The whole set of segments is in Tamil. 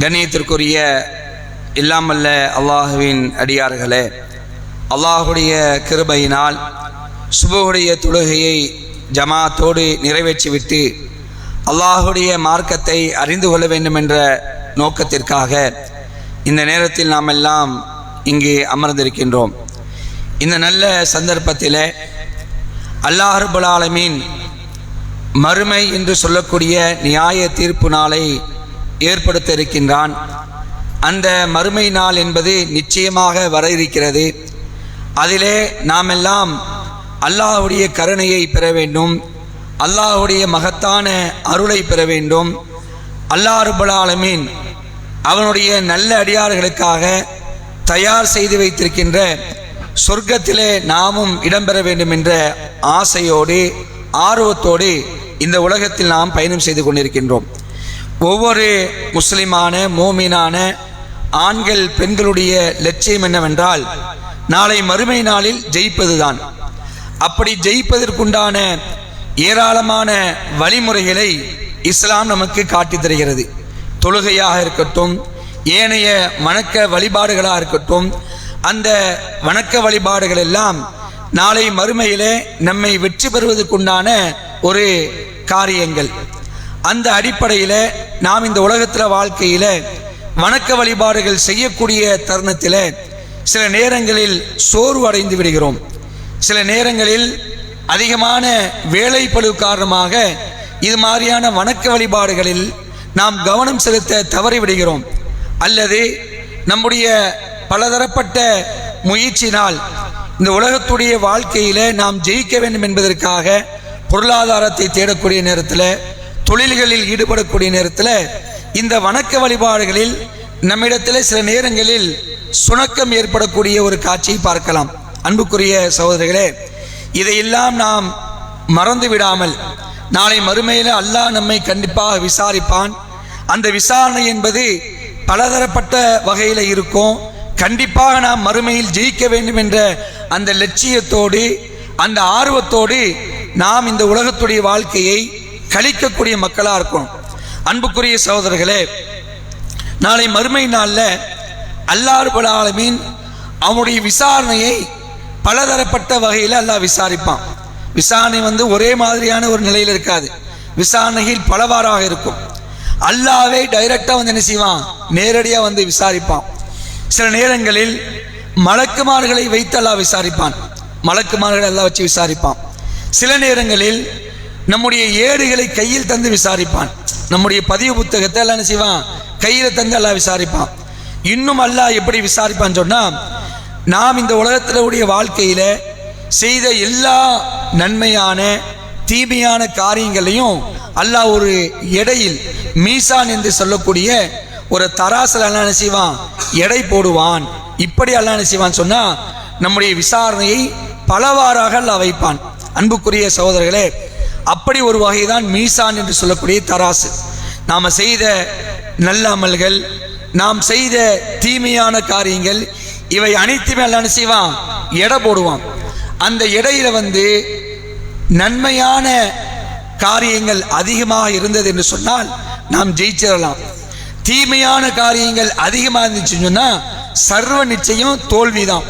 கண்ணியத்திற்குரிய இல்லாமல்ல அல்லாஹுவின் அடியார்களே அல்லாஹுடைய கிருபையினால் சுபுடைய தொழுகையை ஜமாத்தோடு நிறைவேற்றிவிட்டு அல்லாஹுடைய மார்க்கத்தை அறிந்து கொள்ள வேண்டும் என்ற நோக்கத்திற்காக இந்த நேரத்தில் நாம் எல்லாம் இங்கே அமர்ந்திருக்கின்றோம். இந்த நல்ல சந்தர்ப்பத்தில் அல்லாஹ் ஆலமீன் மறுமை என்று சொல்லக்கூடிய நியாய தீர்ப்பு நாளை ஏற்படுத்த இருக்கின்றான் அந்த மறுமை நாள் என்பது நிச்சயமாக வர இருக்கிறது. அதிலே நாம் எல்லாம் அல்லாஹுடைய கருணையை பெற வேண்டும். அல்லாஹுடைய மகத்தான அருளை பெற வேண்டும். அல்லாஹ் அவனுடைய நல்ல அடியார்களுக்காக தயார் செய்து வைத்திருக்கின்ற சொர்க்கத்திலே நாமும் இடம்பெற வேண்டும் என்ற ஆசையோடு ஆர்வத்தோடு இந்த உலகத்தில் நாம் பயணம் செய்து கொண்டிருக்கின்றோம். ஒவ்வொரு முஸ்லிமான மோமீனான ஆண்கள் பெண்களுடைய லட்சியம் என்னவென்றால் நாளை மறுமை நாளில் ஜெயிப்பதுதான். அப்படி ஜெயிப்பதற்குண்டான ஏராளமான வழிமுறைகளை இஸ்லாம் நமக்கு காட்டித் தருகிறது. தொழுகையாக இருக்கட்டும் ஏனைய வணக்க வழிபாடுகளாக இருக்கட்டும் அந்த வணக்க வழிபாடுகள் எல்லாம் நாளை மறுமையிலே நம்மை வெற்றி பெறுவதற்குண்டான ஒரு காரியங்கள். அந்த அடிப்படையில் நாம் இந்த உலகத்தில் வாழ்க்கையில் வணக்க வழிபாடுகள் செய்யக்கூடிய தருணத்தில் சில நேரங்களில் சோர்வு அடைந்து விடுகிறோம். சில நேரங்களில் அதிகமான வேலை பழு காரணமாக இது மாதிரியான வணக்க வழிபாடுகளில் நாம் கவனம் செலுத்த தவறிவிடுகிறோம் அல்லது நம்முடைய பலதரப்பட்ட முயற்சினால் இந்த உலகத்துடைய வாழ்க்கையில் நாம் ஜெயிக்க வேண்டும் என்பதற்காக பொருளாதாரத்தை தேடக்கூடிய நேரத்தில் தொழில்களில் ஈடுபடக்கூடிய நேரத்தில் இந்த வணக்க வழிபாடுகளில் நம்மிடத்தில் சில நேரங்களில் சுணக்கம் ஏற்படக்கூடிய ஒரு காட்சியை பார்க்கலாம். அன்புக்குரிய சகோதரர்களே இதையெல்லாம் நாம் மறந்து விடாமல் நாளை மறுமையில் அல்லாஹ் நம்மை கண்டிப்பாக விசாரிப்பான். அந்த விசாரணை என்பது பலதரப்பட்ட வகையில் இருக்கும். கண்டிப்பாக நாம் மறுமையில் ஜெயிக்க வேண்டும் என்ற அந்த லட்சியத்தோடு அந்த ஆர்வத்தோடு நாம் இந்த உலகத்துடைய வாழ்க்கையை கழிக்கக்கூடிய மக்களாக இருக்கணும். அன்புக்குரிய சகோதரர்களே நாளை மறுமை நாளில் அல்லாஹ் ஆலமீன் அவனுடைய விசாரணையை பலதரப்பட்ட வகையில் அல்லாஹ் விசாரிப்பான். விசாரணை வந்து ஒரே மாதிரியான ஒரு நிலையில் இருக்காது. விசாரணையில் பலவாறாக இருக்கும். அல்லாவே டைரக்டாக வந்து என்ன செய்வான்? நேரடியாக வந்து விசாரிப்பான். சில நேரங்களில் மலக்குமார்களை வைத்து அல்லாஹ் விசாரிப்பான். மலக்குமார்களை எல்லாம் வச்சு விசாரிப்பான். சில நேரங்களில் நம்முடைய ஏடுகளை கையில் தந்து விசாரிப்பான். நம்முடைய பதிவு புத்தகத்தை எல்லாம் என்ன செய்வான்? கையில் தந்து எல்லாம் விசாரிப்பான். இன்னும் அல்லாஹ் எப்படி விசாரிப்பான்னு சொன்னா நாம் இந்த உலகத்தில் உடைய வாழ்க்கையில செய்த எல்லா நன்மையான தீமையான காரியங்களையும் அல்லாஹ் ஒரு எடையில் மீசான் என்று சொல்லக்கூடிய ஒரு தராசில் எல்லாம் என்ன செய்வான்? எடை போடுவான். இப்படி அல்ல என்ன செய்வான் சொன்னா நம்முடைய விசாரணையை பலவாறாக அல்ல வைப்பான். அன்புக்குரிய சகோதரர்களே அப்படி ஒரு வகைதான் மீசான் என்று சொல்லக்கூடிய தராசு. நாம் செய்த நல்ல அமல்கள் நாம் செய்த தீமையான காரியங்கள் இவை அனைத்துமே எல்லாம் செய்வான்? எடை போடுவான். அந்த எடையில வந்து நன்மையான காரியங்கள் அதிகமாக இருந்தது என்று சொன்னால் நாம் ஜெயிச்சிடலாம். தீமையான காரியங்கள் அதிகமாக இருந்துச்சுன்னு சொன்னால் சர்வ நிச்சயம் தோல்விதான்.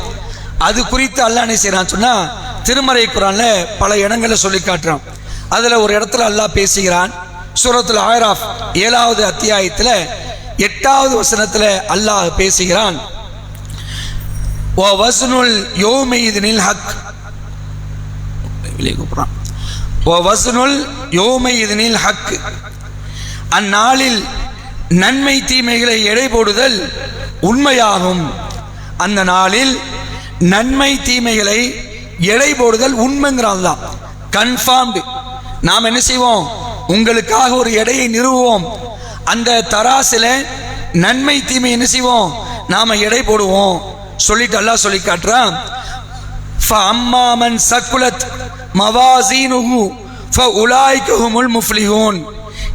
அது குறித்து அல்லாஹ் என்ன செய்யறான் சொன்னா திருமறை குரான்ல பல இடங்களை சொல்லி காட்டுறான். அதில் ஒரு இடத்துல அல்லாஹ் பேசுகிறான். சூரத்தில் ஆயிராஃப் ஏழாவது அத்தியாயத்தில் எட்டாவது வசனத்தில் அல்லாஹ் பேசுகிறான். ஓ வசனுல் யோமெய்தினில் ஹக். வெளியே கூப்பிட்றான். ஓ வசனுல் யோமெய்தினில் ஹக். அந்நாளில் நன்மை தீமைகளை எடை போடுதல் உண்மையாகும். அந்த நாளில் நன்மை தீமைகளை எடை போடுதல் உண்மைங்கிறான் தான் கன்ஃபார்ம்டு. நாம் என்ன செய்வோம்? உங்களுக்காக ஒரு எடையை நிறுவுவோம். அந்த தராசில நன்மை தீமை என்ன செய்வோம்? நாம எடை போடுவோம். சொல்லிட்டு அல்லா சொல்லி காட்டுறான். அம்மாமன் சக்குலத் மவாசீனுகு உலாய்க்குமுல் முஃப்லிஹூன்.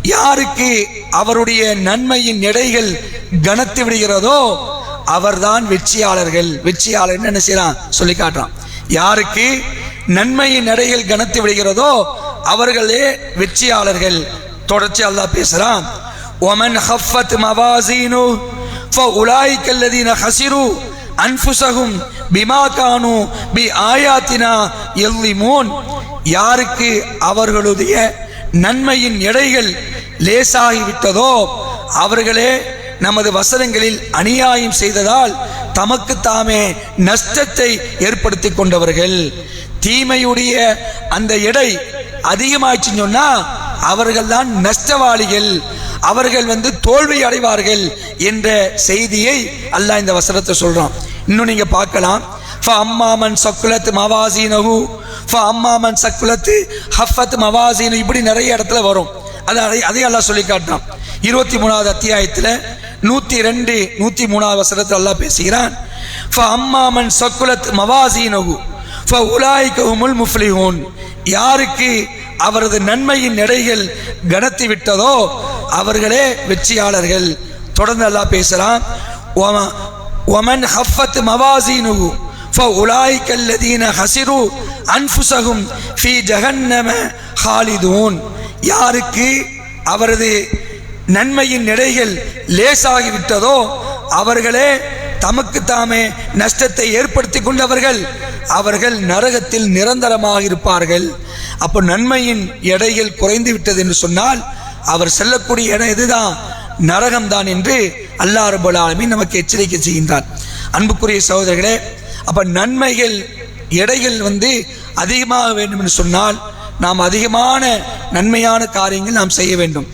யாருக்கு அவருடைய நன்மையின் எடைகள் கனத்து விடுகிறதோ அவர்தான் வெற்றியாளர்கள். வெற்றியாளர் என்ன செய்யறான் சொல்லி காட்டுறான். யாருக்கு நன்மையின் எடைகள் கனத்து விடுகிறதோ அவர்களே வெற்றியாளர்கள் தொடர்ச்சி அல்லாஹ் பேசுறான் وَمَنْ خَفَّتْ مَوَازِينُهُ فَأُولَئِكَ الَّذِينَ خَسِرُوا அன்புசகும் பிமாகானு பி ஆயாத்தினா எல்லிமோன் யாருக்கு அவர்களுடைய நன்மையின் எடைகள் லேசாகிவிட்டதோ அவர்களே நமது வசனங்களில் அநியாயம் செய்ததால் தமக்கு தாமே நஷ்டத்தை ஏற்படுத்தி கொண்டவர்கள் தீமையுடைய அந்த எடை அதிகமாயிடுச்சுன்னு சொன்னால் அவர்கள் தான் நஷ்டவாளிகள். அவர்கள் வந்து தோல்வி அடைவார்கள் என்ற செய்தியை அல்லாஹ் இந்த வசனத்தை சொல்றான். இன்னும் நீங்க பார்க்கலாம். அம்மாமன் சக்குலத் ஃப அம்மாமன் சக்குலத் ஹஃபத் மவாசீனு. இப்படி நிறைய இடத்துல வரும். அதை அதை எல்லாம் சொல்லி காட்டுறான். இருபத்தி மூணாவது அத்தியாயத்தில் நூத்தி ரெண்டு நூத்தி மூணாவது வசனத்தில் எல்லாம் பேசுகிறான். ஃப அம்மாமன் சக்குலத் மவாசீனஹு. முஃப்லி முஃப்லிஹூன். யாருக்கு அவரது நன்மையின் எடைகள் கனத்து விட்டதோ அவர்களே வெற்றியாளர்கள் தொடர்ந்து அல்லாஹ் பேசலாம் ஒம- ஒமன் ஹஃபத் மவாசீனுஹு فأولئك الذين خسروا أنفسهم في جهنم خالدون யாருக்கு அவரது நன்மையின் எடைகள் லேசாகி விட்டதோ அவர்களே தமக்கு தாமே நஷ்டத்தை ஏற்படுத்தி கொண்டவர்கள் அவர்கள் நரகத்தில் நிரந்தரமாக இருப்பார்கள் அப்போ நன்மையின் எடைகள் குறைந்து விட்டது என்று சொன்னால் அவர் செல்லக்கூடிய இடம் இதுதான் நரகம்தான் என்று அல்லா ரபுல் ஆலமின் நமக்கு எச்சரிக்கை செய்கின்றார். அன்புக்குரிய சகோதரர்களே அப்போ நன்மைகள் எடைகள் வந்து அதிகமாக வேண்டும் என்று சொன்னால் நாம் அதிகமான நன்மையான காரியங்கள் நாம் செய்ய வேண்டும்.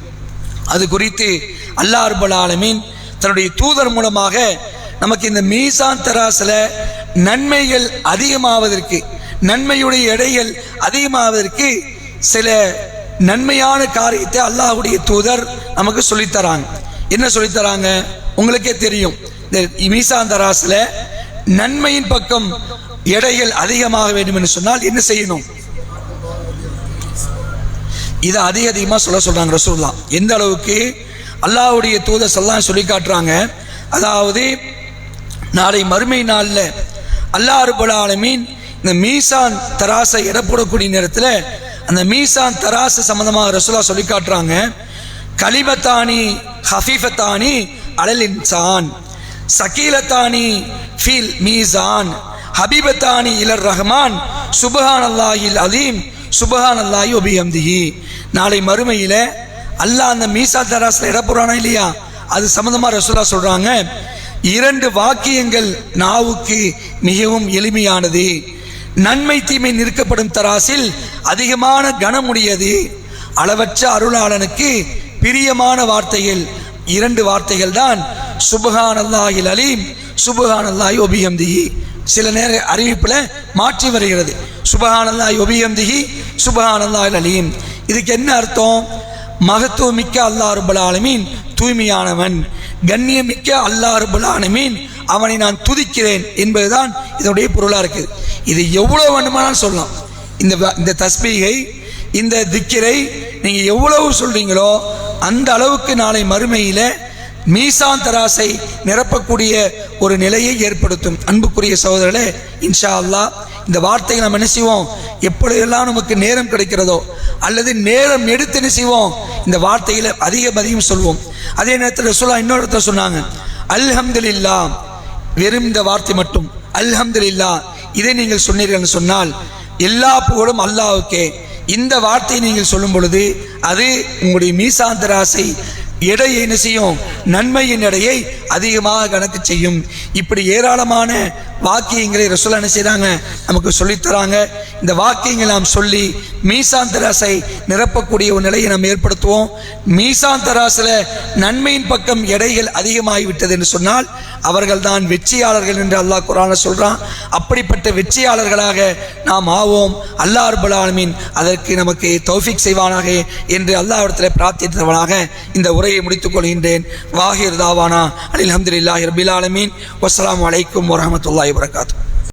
அது குறித்து அல்லா ரபுல் ஆலமீன் தன்னுடைய தூதர் மூலமாக நமக்கு இந்த மீசான் தராசில் நன்மைகள் அதிகமாவதற்கு நன்மையுடைய எடைகள் அதிகமாவதற்கு சில நன்மையான காரியத்தை அல்லாஹுடைய தூதர் நமக்கு சொல்லித் தராங்க என்ன சொல்லித் தராங்க உங்களுக்கே தெரியும். இந்த மீசான் தராசில் நன்மையின் பக்கம் எடைகள் அதிகமாக வேண்டும் என்று சொன்னால் என்ன செய்யணும்? இதை அதிக அதிகமாக சொல்ல சொல்கிறாங்க ரசூல்லா எந்த அளவுக்கு அல்லாஹுடைய தூதர் சல்லாம் சொல்லி காட்டுறாங்க. அதாவது நாளை மறுமை நாளில் அல்லாஹ் ரபுல் இந்த மீசான் தராசை இடப்படக்கூடிய நேரத்தில் அந்த மீசான் தராசு சம்மந்தமாக ரசுலா சொல்லி காட்டுறாங்க. கலிபத்தானி ஹஃபீஃபத்தானி அலல் இன்சான் சகீலத்தானி ஃபீல் மீசான் ஹபீபத்தானி இலர் ரஹ்மான் சுபஹான் அல்லாஹில் அலீம் சுபஹான் அல்லாஹி ஒபிஹம்திஹி நாளை மறுமையில் அல்லாஹ் அந்த மீசா தராசில் இடப்புறானா இல்லையா? அது சம்மந்தமாக ரசூலா சொல்கிறாங்க இரண்டு வாக்கியங்கள் நாவுக்கு மிகவும் எளிமையானது. நன்மை தீமை நிற்கப்படும் தராசில் அதிகமான கனமுடையது. அளவற்ற அருளாளனுக்கு பிரியமான வார்த்தைகள். இரண்டு வார்த்தைகள் தான் சுபஹான் அலீம் சுபகானல்லாய் அல்லாஹி சில நேர அறிவிப்பில் மாற்றி வருகிறது. சுபகானல்லாய் அல்லாஹி சுபகானல்லாயில் அலீம். இதுக்கு என்ன அர்த்தம்? மகத்துவமிக்க அல்லாஹ் ரபுல் ஆலமீன் தூய்மையானவன். கண்ணியமிக்க அல்லா ரபுல் அவனை நான் துதிக்கிறேன் என்பதுதான் இதனுடைய பொருளாக இருக்குது இது எவ்வளோ வேண்டுமானாலும் சொல்லலாம். இந்த வ- இந்த தஸ்பீகை இந்த திக்கிரை நீங்கள் எவ்வளவு சொல்கிறீங்களோ அந்த அளவுக்கு நாளை மறுமையில் மீசான் தராசை நிரப்பக்கூடிய ஒரு நிலையை ஏற்படுத்தும். அன்புக்குரிய சகோதரர்களே இன்ஷா அல்லாஹ் இந்த வார்த்தையை நம்ம என்ன செய்வோம்? எப்பொழுதெல்லாம் நமக்கு நேரம் கிடைக்கிறதோ அல்லது நேரம் எடுத்து என்ன செய்வோம்? இந்த வார்த்தையில் அதிகம் அதிகம் சொல்வோம். அதே நேரத்தில் சொல்ல இன்னொரு இடத்துல சொன்னாங்க. அல்ஹம்துலில்லா. வெறும் இந்த வார்த்தை மட்டும். அல்ஹம்துலில்லா. இதை நீங்கள் சொன்னீர்கள் சொன்னால் எல்லா புகழும் அல்லாவுக்கே இந்த வார்த்தையை நீங்கள் சொல்லும் பொழுது அது உங்களுடைய மீசாந்தராசை எடையை என்ன செய்யும்? நன்மையின் எடையை அதிகமாக கணக்கு செய்யும். இப்படி ஏராளமான வாக்கியங்களை ரசூலா என்ன செய்கிறாங்க நமக்கு சொல்லித்தராங்க இந்த வாக்கியங்கள் நாம் சொல்லி மீசான் தராசை நிரப்பக்கூடிய ஒரு நிலையை நாம் ஏற்படுத்துவோம். மீசான் தராசில் நன்மையின் பக்கம் எடைகள் அதிகமாகிவிட்டது என்று சொன்னால் அவர்கள் தான் வெற்றியாளர்கள் என்று அல்லாஹ் குரான சொல்கிறான் அப்படிப்பட்ட வெற்றியாளர்களாக நாம் ஆவோம். அல்லாஹ் ரபுல் அதற்கு நமக்கு தௌஃபிக் செய்வானாக என்று அல்லாஹிடத்தில் பிரார்த்தித்தவனாக இந்த உரையை முடித்துக் கொள்கின்றேன். வாஹிர் தாவானா. அலில் அஹமதுல்லாஹி ரபில் ஆலமீன். வஸ்ஸலாமு அலைக்கும் வரஹமத்துல்லாஹி வரகாத்து